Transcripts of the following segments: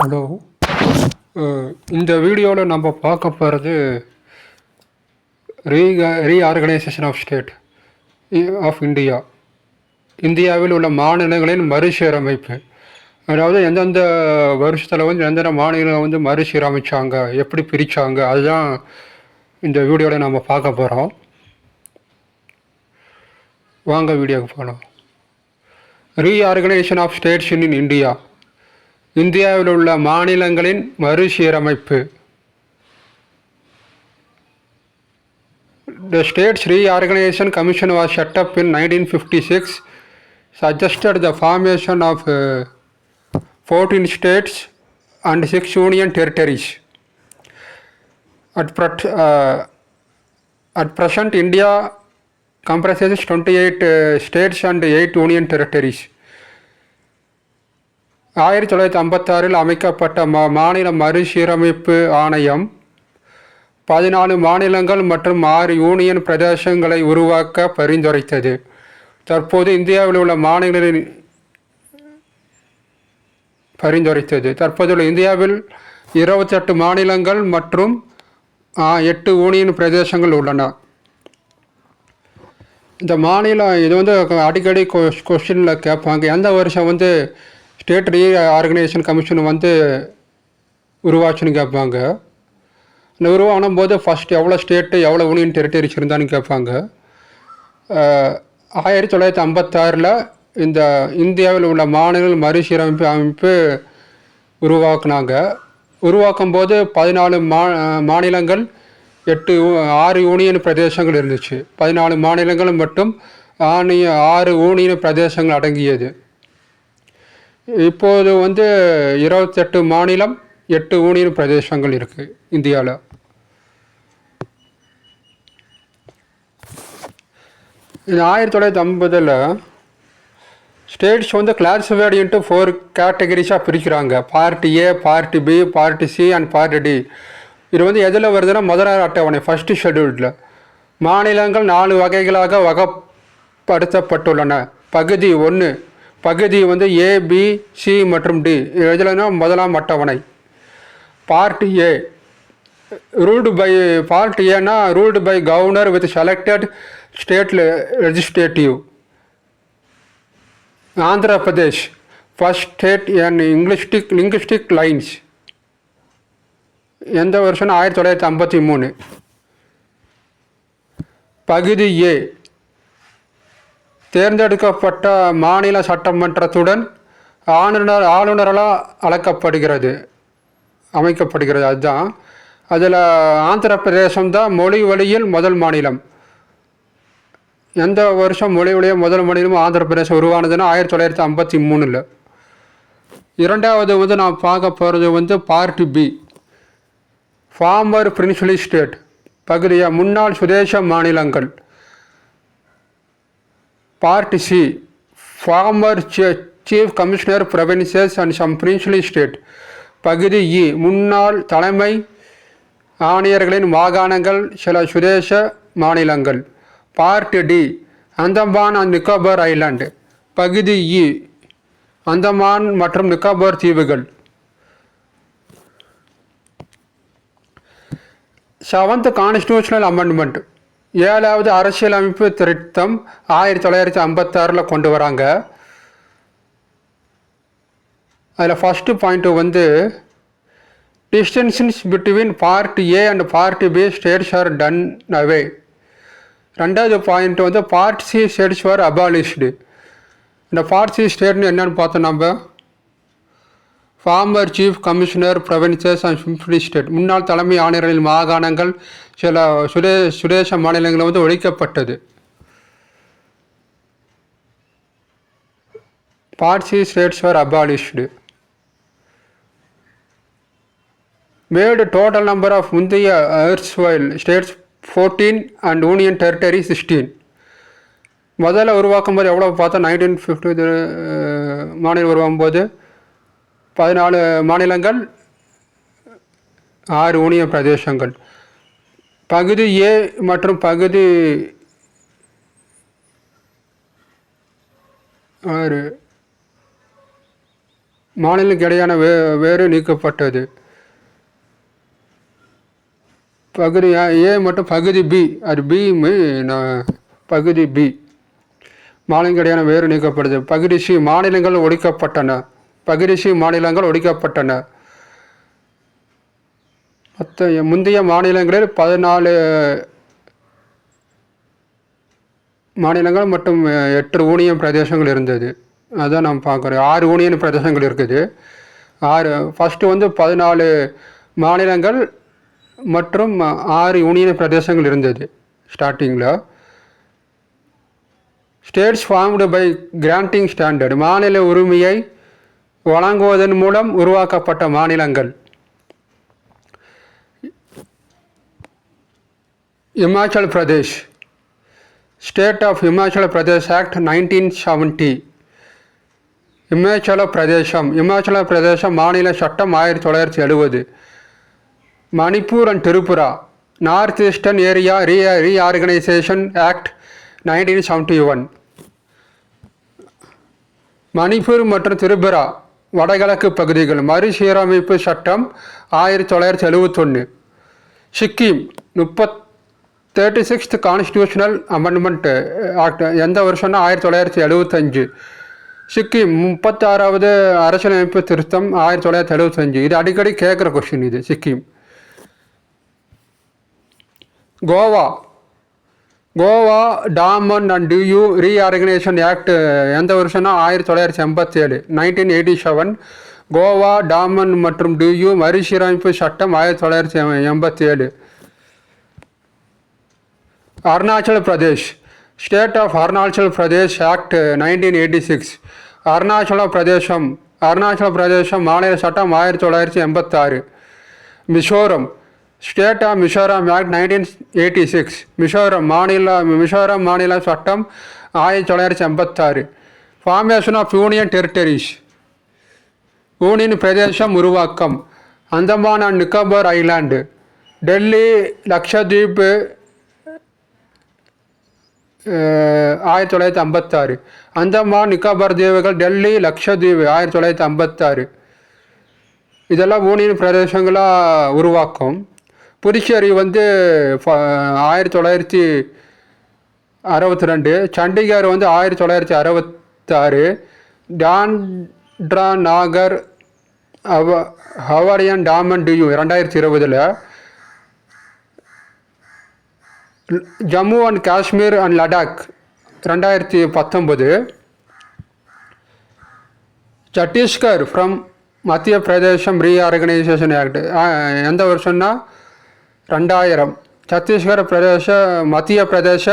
Hello. இந்த வீடியோவில் நம்ம பார்க்க போகிறது re reorganisation of state of India. இந்தியாவில் உள்ள மாநிலங்களின் மறுசீரமைப்பு. அதாவது எந்தெந்த வருஷத்தில் வந்து எந்தெந்த மாநிலம் வந்து மறுசீரமைச்சாங்க எப்படி பிரித்தாங்க அதுதான் இந்த வீடியோவில் நம்ம பார்க்க போகிறோம் வாங்க வீடியோக்கு போகலாம் reorganisation of states in India. இந்தியாவில் உள்ள மாநிலங்களின் மறுசீரமைப்பு The States Reorganization Commission was set up in 1956, suggested the formation of uh, 14 states and 6 union territories. At, pret- uh, at present, India comprises 28 uh, states and 8 union territories. ஆயிரத்தி தொள்ளாயிரத்தி ஐம்பத்தாறில் அமைக்கப்பட்ட மா மாநில மறுசீரமைப்பு ஆணையம் பதினாலு மாநிலங்கள் மற்றும் ஆறு யூனியன் பிரதேசங்களை உருவாக்க பரிந்துரைத்தது. தற்போது இந்தியாவில் உள்ள மாநிலங்களின் பரிந்துரைத்தது. தற்போதுள்ள இந்தியாவில் இருபத்தெட்டு மாநிலங்கள் மற்றும் எட்டு யூனியன் பிரதேசங்கள் உள்ளன. இந்த மாநிலம் இது வந்து அடிக்கடி கொஸ்டினில் கேட்பாங்க. எந்த வருஷம் வந்து ஸ்டேட் ரீ ஆர்கனைசேஷன் கமிஷன் வந்து உருவாச்சுன்னு கேட்பாங்க. இந்த உருவாகும் போது ஃபஸ்ட் எவ்வளோ ஸ்டேட்டு எவ்வளோ யூனியன் டெரிட்டரிஸ் இருந்தான்னு கேட்பாங்க. ஆயிரத்தி தொள்ளாயிரத்தி ஐம்பத்தாறில் இந்த இந்தியாவில் உள்ள மாநில மறுசீரமைப்பு அமைப்பு உருவாக்குனாங்க. உருவாக்கும் போது பதினாலு மா மாநிலங்கள் எட்டு ஆறு யூனியன் பிரதேசங்கள் இருந்துச்சு. பதினாலு மாநிலங்கள் மட்டும் ஆணிய ஆறு யூனியன் பிரதேசங்கள் அடங்கியது. இப்போது வந்து இருபத்தெட்டு மாநிலம் எட்டு யூனியன் பிரதேசங்கள் இருக்குது இந்தியாவில் இது ஆயிரத்தி தொள்ளாயிரத்தி ஐம்பதில் ஸ்டேட்ஸ் வந்து கிளாஸிஃபைடு இன்ட்டு ஃபோர் கேட்டகரிஸாக பிரிக்கிறாங்க. Part A part B part C and part D இது வந்து எதில் வருதுன்னா முதலாளர் அட்டவணை ஃபஸ்ட்டு ஷெடியூல்டில் மாநிலங்கள் நாலு வகைகளாக வகைப்படுத்தப்பட்டுள்ளன. பகுதி ஒன்று பகுதி வந்து ஏ பி சி மற்றும் டி எதுலனா முதலாம் அட்டவணை. Part A ruled by part ஏன்னா ruled by governor with selected state legislative Andhra Pradesh first state and linguistic linguistic lines எந்த வருஷம்னா ஆயிரத்தி தொள்ளாயிரத்தி ஐம்பத்தி மூணு. பகுதி ஏ தேர்ந்தெடுக்கப்பட்ட மாநில சட்டமன்றத்துடன் ஆளுநர் ஆளுநரால் அழைக்கப்படுகிறது. அமைக்கப்படுகிறது. அதுதான். அதில் ஆந்திர பிரதேசம் தான் மொழி வழியில் முதல் மாநிலம். எந்த வருஷம் மொழி வழியாக முதல் மாநிலமும் ஆந்திர பிரதேசம் உருவானதுன்னா ஆயிரத்தி தொள்ளாயிரத்தி ஐம்பத்தி மூணில். இரண்டாவது வந்து நான் பார்க்க போகிறது வந்து part B. Former princely state. பகுதியாக முன்னாள் சுதேச மாநிலங்கள். Part C former chief commissioner provinces and some princely state பகுதி இ முன்னாள் தலைமை ஆணையர்களின் மாகாணங்கள் சில சுதேச மாநிலங்கள். Part D Andaman and Nicobar island பகுதி இ அந்தமான் மற்றும் நிக்கோபர் தீவுகள். செவன்த் கான்ஸ்டியூஷனல் அமெண்ட்மெண்ட் ஏழாவது அரசியலமைப்பு திருத்தம் ஆயிரத்தி தொள்ளாயிரத்தி ஐம்பத்தாறில் கொண்டு வராங்க. அதில் ஃபஸ்ட்டு பாயிண்ட்டு வந்து distinctions between part A and part B states are done away ரெண்டாவது பாயிண்ட் வந்து part C states are abolished இந்த பார்ட் சி ஸ்டேட்னு என்னென்னு பார்த்தோம் நம்ம former chief commissioner provinces and simply state முன்னாள் தலைமை ஆணையர்களின் மாகாணங்கள் சில சுதே சுதேச மாநிலங்களில் வந்து ஒழிக்கப்பட்டது. Part C states are abolished made total number of முந்தைய erstwhile states fourteen and union territory sixteen முதல்ல உருவாக்கும் போது எவ்வளோ பார்த்தா நைன்டீன் ஃபிஃப்டி மாநிலம் உருவாகும் போது பதினாலு மாநிலங்கள் ஆறு யூனியன் பிரதேசங்கள். பகுதி ஏ மற்றும் பகுதி ஆறு மாநிலங்களுக்கு இடையான வே வேறு நீக்கப்பட்டது. பகுதி ஏ மற்றும் பகுதி பி அது பி நான் பகுதி பி மாநிலங்களுக்கு இடையான வேறு நீக்கப்படுது பகுதி சி மாநிலங்கள் ஒழிக்கப்பட்டன. பகுதி மாநிலங்கள் ஒழிக்கப்பட்டன. மற்ற முந்தைய மாநிலங்களில் பதினாலு மாநிலங்கள் மற்றும் எட்டு யூனியன் பிரதேசங்கள் இருந்தது. அதான் நாம் பார்க்குறோம் ஆறு யூனியன் பிரதேசங்கள் இருக்குது. ஆறு ஃபஸ்ட்டு வந்து பதினாலு மாநிலங்கள் மற்றும் ஆறு யூனியன் பிரதேசங்கள் இருந்தது ஸ்டார்டிங்கில் states formed by granting standard மாநில உரிமையை வழங்குவதன் மூலம் உருவாக்கப்பட்ட மாநிலங்கள். Himachal Pradesh. State of Himachal Pradesh act nineteen seventy Himachal பிரதேசம். இமாச்சல பிரதேசம் மாநில சட்டம் ஆயிரத்தி தொள்ளாயிரத்தி எழுபது Manipur and Tripura north eastern area re reorganisation act nineteen seventy one Manipur மற்றும் திரிபுரா வடகிழக்கு பகுதிகள் மறுசீரமைப்பு சட்டம் ஆயிரத்தி தொள்ளாயிரத்தி எழுபத்தொன்று Sikkim முப்பத் thirty sixth constitutional amendment act எந்த வருஷம்னா ஆயிரத்தி தொள்ளாயிரத்தி எழுபத்தஞ்சு சிக்கிம் முப்பத்தாறாவது அரசியலமைப்பு திருத்தம் ஆயிரத்தி தொள்ளாயிரத்தி எழுபத்தஞ்சு இது அடிக்கடி கேட்குற கொஸ்டின் இது Sikkim. Goa Goa Daman and Diu reorganisation act எந்த வருஷம்னா ஆயிரத்தி தொள்ளாயிரத்தி எண்பத்தி ஏழு nineteen eighty seven Goa Daman மற்றும் டியூ மறுசீரமைப்பு சட்டம் ஆயிரத்தி தொள்ளாயிரத்தி எண்பத்தி ஏழு Arunachal Pradesh state of Arunachal Pradesh act nineteen eighty six Arunachal Pradesam Arunachal Pradesam மாநில சட்டம் ஆயிரத்தி தொள்ளாயிரத்தி எண்பத்தாறு. Mizoram state of Mizoram act nineteen eighty six. Mizoram மாநில மிசோரம் மாநில சட்டம் ஆயிரத்தி தொள்ளாயிரத்தி எண்பத்தாறு. Formation of union territories union பிரதேசம் உருவாக்கம். Andaman and Nicobar island. Delhi Lakshadweep ஆயிரத்தி தொள்ளாயிரத்தி ஐம்பத்தாறு அந்தமான் நிக்கோபார் தீவுகள் டெல்லி லக்ஷதீவு ஆயிரத்தி தொள்ளாயிரத்தி ஐம்பத்தாறு இதெல்லாம் யூனியன் பிரதேசங்களாக உருவாக்கும். புதுச்சேரி வந்து ஃப- ஆயிரத்தி தொள்ளாயிரத்தி அறுபத்தி ரெண்டு சண்டிகர் வந்து ஆயிரத்தி தொள்ளாயிரத்தி அறுபத்தாறு டான்ட்ரா நாகர் அவ ஹவாரியன் டாமன் டியூ ரெண்டாயிரத்தி இருபதில் ஜம்மு அண்ட் காஷ்மீர் அண்ட் லடாக் ரெண்டாயிரத்தி பத்தொம்பது சத்தீஸ்கர் ஃப்ரம் மத்திய பிரதேசம் ரீஆர்கனைசேஷன் ஆக்ட் எந்த வருஷம்னா ரெண்டாயிரம் சத்தீஸ்கர் பிரதேச மத்திய பிரதேச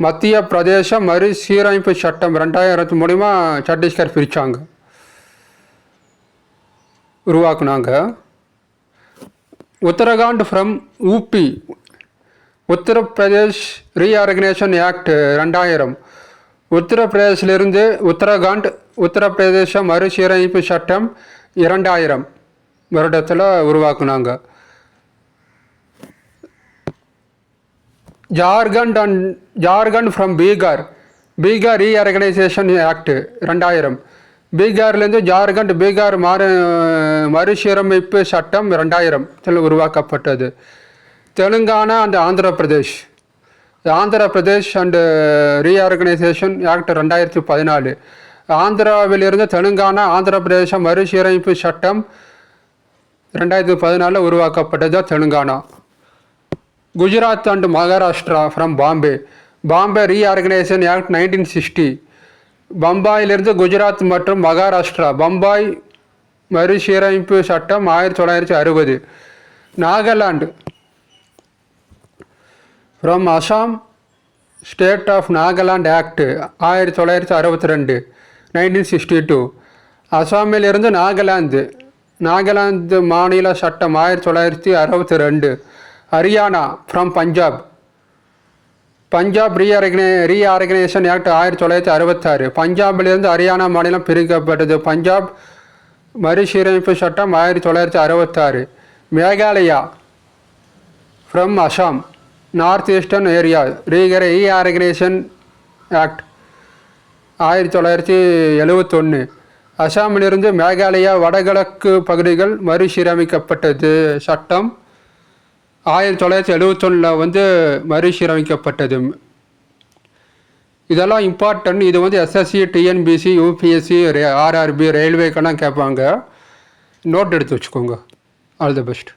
மத்திய பிரதேச மறுசீரமைப்பு சட்டம் ரெண்டாயிரத்து மூலிமா சத்தீஸ்கர் பிரித்தாங்க உருவாக்குனாங்க. Uttarakhand from UP Uttar Pradesh reorganisation act ரெண்டாயிரம் உத்தரப்பிரதேசிலிருந்து உத்தரகாண்ட் உத்தரப்பிரதேச மறுசீரமைப்பு சட்டம் இரண்டாயிரம் வருடத்தில் உருவாக்குனாங்க. Jharkhand and Jharkhand from Bihar. Bihar reorganisation act ரெண்டாயிரம் பீகார்லேருந்து ஜார்க்கண்ட் பீகார் மாறு மறுசீரமைப்பு சட்டம் ரெண்டாயிரம் உருவாக்கப்பட்டது. Telangana and Andhra Pradesh. Andhra Pradesh and reorganisation act ரெண்டாயிரத்தி பதினாலு. ஆந்திராவிலிருந்து தெலுங்கானா ஆந்திர பிரதேச மறுசீரமைப்பு சட்டம் ரெண்டாயிரத்தி பதினாலில் உருவாக்கப்பட்டது Telangana. Gujarat and Maharashtra from Bombay Bombay reorganisation act nineteen sixty பம்பாயிலிருந்து Gujarat மற்றும் மகாராஷ்டிரா. பம்பாய் மறுசீரமைப்பு சட்டம் ஆயிரத்தி தொள்ளாயிரத்தி அறுபது. Nagaland from Assam state of Nagaland act ஆயிரத்தி தொள்ளாயிரத்தி அறுபத்தி ரெண்டு நைன்டீன் சிக்ஸ்டி டூ அசாமிலிருந்து நாகாலாந்து நாகாலாந்து மாநில சட்டம் ஆயிரத்தி தொள்ளாயிரத்தி அறுபத்தி ரெண்டு. ஹரியானா ஃப்ரம் பஞ்சாப் பஞ்சாப் ரீஆர்கனை ரீஆர்கனைசேஷன் ஆக்ட் ஆயிரத்தி தொள்ளாயிரத்தி அறுபத்தாறு. பஞ்சாபிலிருந்து ஹரியானா மாநிலம் பிரிக்கப்பட்டது. பஞ்சாப் மறுசீரமைப்பு சட்டம் ஆயிரத்தி தொள்ளாயிரத்தி அறுபத்தாறு. Meghalaya from Assam north eastern area ரீகர reorganisation act ஆயிரத்தி தொள்ளாயிரத்தி எழுவத்தொன்று அசாமிலிருந்து மேகாலயா வடகிழக்கு பகுதிகள் மறுசீரமைக்கப்பட்டது. சட்டம் ஆயிரத்தி தொள்ளாயிரத்தி எழுவத்தொன்னில் வந்து மறுசீரமைக்கப்பட்டது இதெல்லாம் இம்பார்ட்டன்ட் இது வந்து எஸ்எஸ்சி டிஎன்பிசி யூபிஎஸ்சி ஆர்ஆர்பி ரயில்வேக்கெல்லாம் கேட்பாங்க. நோட் எடுத்து வச்சுக்கோங்க. All the best